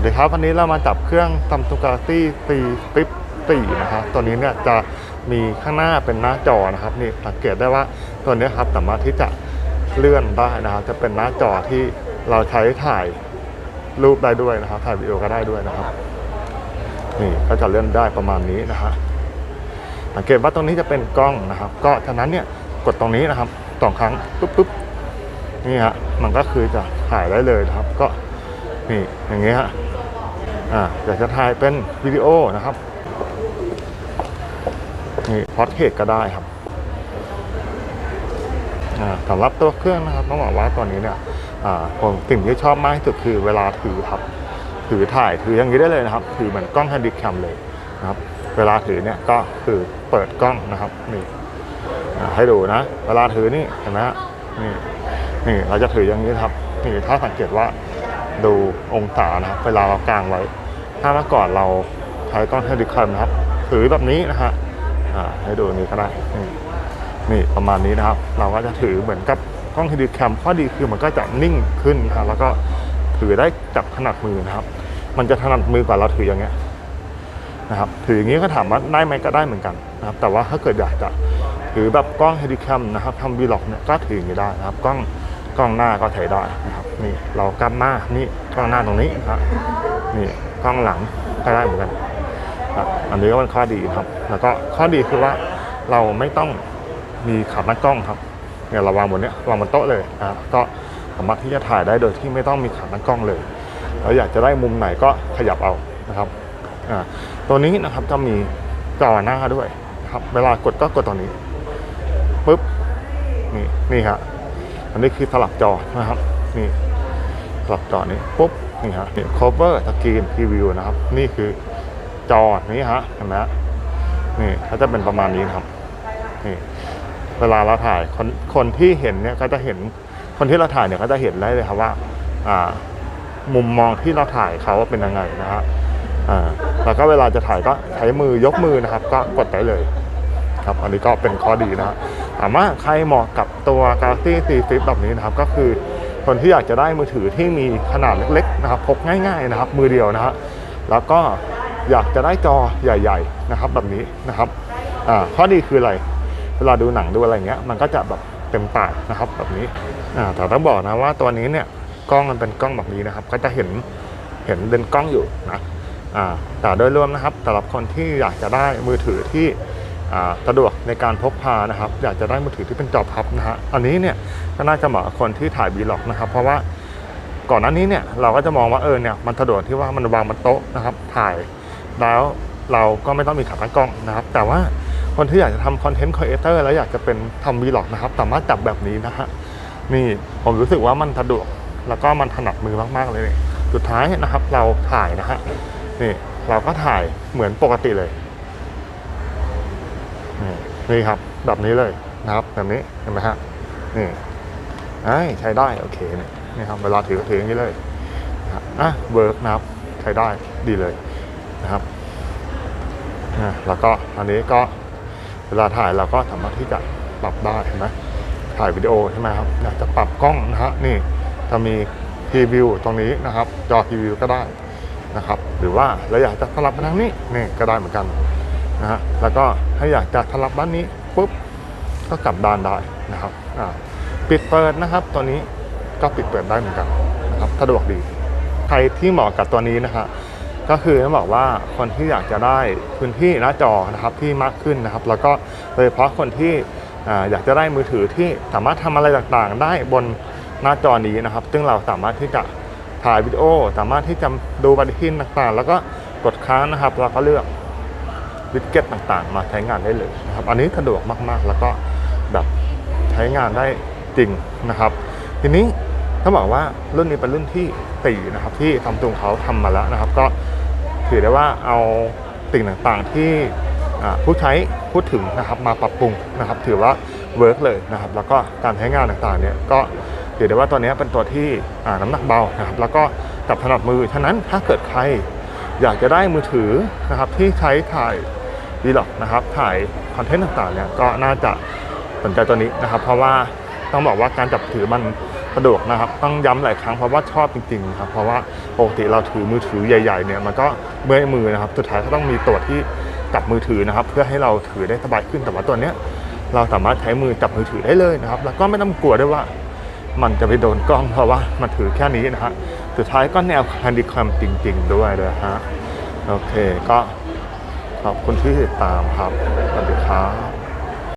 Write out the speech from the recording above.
วัสดีครับวันนี้เรามาจับเครื่องซัมซุงกาแล็กซี่ซีฟิปสี่นะครับตัวนี้เนี่ยจะมีข้างหน้าเป็นหน้าจอนะครับนี่สังเกตได้ว่าตัวนี้ครับสามารถที่จะเลื่อนได้นะครับจะเป็นหน้าจอที่เราใช้ถ่ายรูปได้ด้วยนะครับถ่ายวิดีโอก็ได้ด้วยนะครับ นี่ก็จะเลื่อนได้ประมาณนี้นะฮะสังเกตว่าตรงนี้จะเป็นกล้องนะครับ ก็ฉะนั้นเนี่ยกดตรงนี้นะครับสองครั้งปุ๊บปุ๊บนี่ฮะมันก็คือจะถ่ายได้เลยนะครับ ก็ นี่อย่างเงี้ยฮะอ่าอยากจะถ่ายเป็นวิดีโอนะครับนี่พอดเทสก็ได้ครับอ่าสำหรับตัวเครื่องนะครับต้องบอกว่าตัวนี้เนี่ยอ่าผมสิ่งที่ชอบมากที่สุดคือเวลาถือครับถือถ่ายถืออย่างนี้ได้เลยนะครับ ถือเหมือนกล้องแฮนดิแคมเลยนะครับ เวลาถือเนี่ยก็คือเปิดกล้องนะครับนี่อ่าให้ดูนะ เวลาถือนี่เห็นไหมฮะนี่นี่เราจะถืออย่างนี้ครับนี่ถ้าสังเกตว่า ดูองศานะครับเวลาเรากางไว้ ถ้าเมื่อก่อนเราใช้กล้องแฮนดิแคมนะครับถือแบบนี้นะฮะให้ดูนี้ก็ได้นี่ประมาณนี้นะครับ เราก็จะถือเหมือนกับกล้องแฮนดิแคมข้อดีคือมันก็จะนิ่งขึ้นนะแล้วก็ถือได้จับถนัดมือนะครับ มันจะถนัดมือกว่าเราถืออย่างเงี้ยนะครับถืออย่างนี้ก็ถามว่าได้ไหมก็ได้เหมือนกันนะครับ แต่ว่าถ้าเกิดอยากจะถือแบบกล้องเฮดิแคมนะครับทำวีล็อกเนี่ยก็ถืออย่างนี้ได้นะครับกล้อง กล้องหน้าก็ถ่ายได้นะครับนี่เรากำหน้านี่กล้องหน้าตรงนี้นะครับนี่กล้องหลังก็ได้เหมือนกันอันนี้ก็เป็นข้อดีครับ แล้วก็ข้อดีคือว่าเราไม่ต้องมีขาตั้งกล้องครับเนี่ยเราวางบนเนี้ยวางบนโต๊ะเลยนะก็สามารถที่จะถ่ายได้โดยที่ไม่ต้องมีขาตั้งกล้องเลยเราอยากจะได้มุมไหนก็ขยับเอานะครับอ่าตัวนี้นะครับจะมีจอหน้าด้วยครับ เวลากดก็กดตัวนี้ปุ๊บนี่นี่ฮะ อันนี้คือสลับจอนะครับนี่สลับจอนี้ปุ๊บนี่ฮะนี่ cover screen preview นะครับ นี่คือจอนี้ฮะเห็นไหมฮะนี่ก็จะเป็นประมาณนี้ครับนี่เวลาเราถ่ายคนคนที่เห็นเนี่ยก็จะเห็นคนที่เราถ่ายเนี่ยก็จะเห็นได้เลยครับว่าอ่า มุมมองที่เราถ่ายเขาว่าเป็นยังไงนะฮะอ่าแล้วก็เวลาจะถ่ายก็ใช้มือยกมือนะครับ ก็กดได้เลย ครับ อันนี้ก็เป็นข้อดีนะฮะ ถามว่าใครเหมาะกับตัว Galaxy C Flip แบบนี้นะครับ ก็คือคนที่อยากจะได้มือถือที่มีขนาดเล็กๆนะครับพกง่ายๆนะครับ มือเดียวนะฮะแล้วก็อยากจะได้จอใหญ่ ๆนะครับ แบบนี้นะครับอ่าข้อดีคืออะไร เวลาดูหนังดูอะไรเงี้ยมันก็จะแบบเต็มตากนะครับแบบนี้อ่าแต่ต้องบอกนะว่าตัวนี้เนี่ยกล้องมันเป็นกล้องแบบนี้นะครับ ก็จะเห็นเห็นเป็นกล้องอยู่นะอ่าแต่โดยรวมนะครับสำหรับคนที่อยากจะได้มือถือที่ สะดวกในการพกพานะครับ อยากจะได้มือถือที่เป็นจอพับนะฮะอันนี้เนี่ยก็น่าจะเหมาะกับคนที่ถ่ายวีล็อกนะครับเพราะว่าก่อนหน้านี้เนี่ยเราก็จะมองว่าเออเนี่ยมันสะดวกที่ว่ามันวางบนโต๊ะนะครับ ถ่ายแล้วเราก็ไม่ต้องมีขาตั้งกล้องนะครับ แต่ว่าคนที่อยากจะทำคอนเทนต์ครีเอเตอร์แล้วอยากจะเป็นทำวีล็อกนะครับ สามารถจับแบบนี้นะฮะนี่ผมรู้สึกว่ามันสะดวกแล้วก็มันถนัดมือมากๆเลย สุดท้ายนะครับเราถ่ายนะฮะนี่เราก็ถ่ายเหมือนปกติเลย นี่นี่ครับแบบนี้เลยนะครับแบบนี้เห็นไหมฮะนี่ใช้ได้โอเคนี่นี่ครับเวลาถือก็ถืออย่างนี้เลยนะครับอะเวิร์กนะครับใช้ได้ดีเลยนะครับอะแล้วก็อันนี้ก็เวลาถ่ายเราก็สามารถที่จะปรับได้เห็นไหมถ่ายวิดีโอใช่ไหมครับอยากจะปรับกล้องนะฮะนี่จะมีพรีวิวตรงนี้นะครับ จอพรีวิวก็ได้นะครับ หรือว่าเราอยากจะสลับมาทางนี้นี่ก็ได้เหมือนกัน นะฮะแล้วก็ถ้าอยากจะสลับด้านนี้ปุ๊บก็กลับด้านได้นะครับปิดเปิดนะครับตัวนี้ก็ปิดเปิดได้เหมือนกันนะครับสะดวกดีใครที่เหมาะกับตัวนี้นะฮะก็คือต้องบอกว่าคนที่อยากจะได้พื้นที่หน้าจอนะครับที่มากขึ้นนะครับ แล้วก็โดยเฉพาะคนที่อยากจะได้มือถือที่สามารถทำอะไรต่างๆ ได้บนหน้าจอนี้นะครับ ซึ่งเราสามารถที่จะถ่ายวิดีโอ สามารถที่จะดูปฏิทินต่างๆ แล้วก็กดค้างนะครับแล้วก็เลือก วิดเก็ตต่างๆ มาใช้งานได้เลยนะครับ อันนี้สะดวกมากๆ แล้วก็แบบใช้งานได้จริงนะครับ ทีนี้เขาบอกว่ารุ่นนี้เป็นรุ่นที่สี่นะครับที่ทำตุงเขาทำมาแล้วนะครับ ก็ถือได้ว่าเอาสิ่งต่างๆที่ผู้ใช้พูดถึงนะครับมาปรับปรุงนะครับ ถือว่าเวิร์กเลยนะครับ แล้วก็การใช้งานต่างๆเนี่ยก็ถือได้ว่าตัวนี้เป็นตัวที่น้ำหนักเบานะครับ แล้วก็จับถนัดมือฉะนั้นถ้าเกิดใครอยากจะได้มือถือนะครับที่ใช้ถ่าย วีล็อกนะครับถ่ายคอนเทนต์ต่างๆเนี่ยก็น่าจะสนใจตัวนี้นะครับ เพราะว่าต้องบอกว่าการจับถือมันสะดวกนะครับ ต้องย้ำหลายครั้งเพราะว่าชอบจริงๆครับเพราะว่าปกติเราถือมือถือใหญ่ๆเนี่ยมันก็เมื่อยมือนะครับสุดท้ายก็ต้องมีตัวที่จับมือถือนะครับ เพื่อให้เราถือได้สบายขึ้นแต่ว่าตัวเนี้ยเราสามารถใช้มือจับมือถือได้เลยนะครับ แล้วก็ไม่ต้องกลัวด้วยว่ามันจะไปโดนกล้องเพราะว่ามันถือแค่นี้นะฮะสุดท้ายก็แนวแฮนดิค a มจริง ๆ ด้วยเลยฮะโอเคก็ ขอบคุณที่ติดตามครับ สวัสดีครับ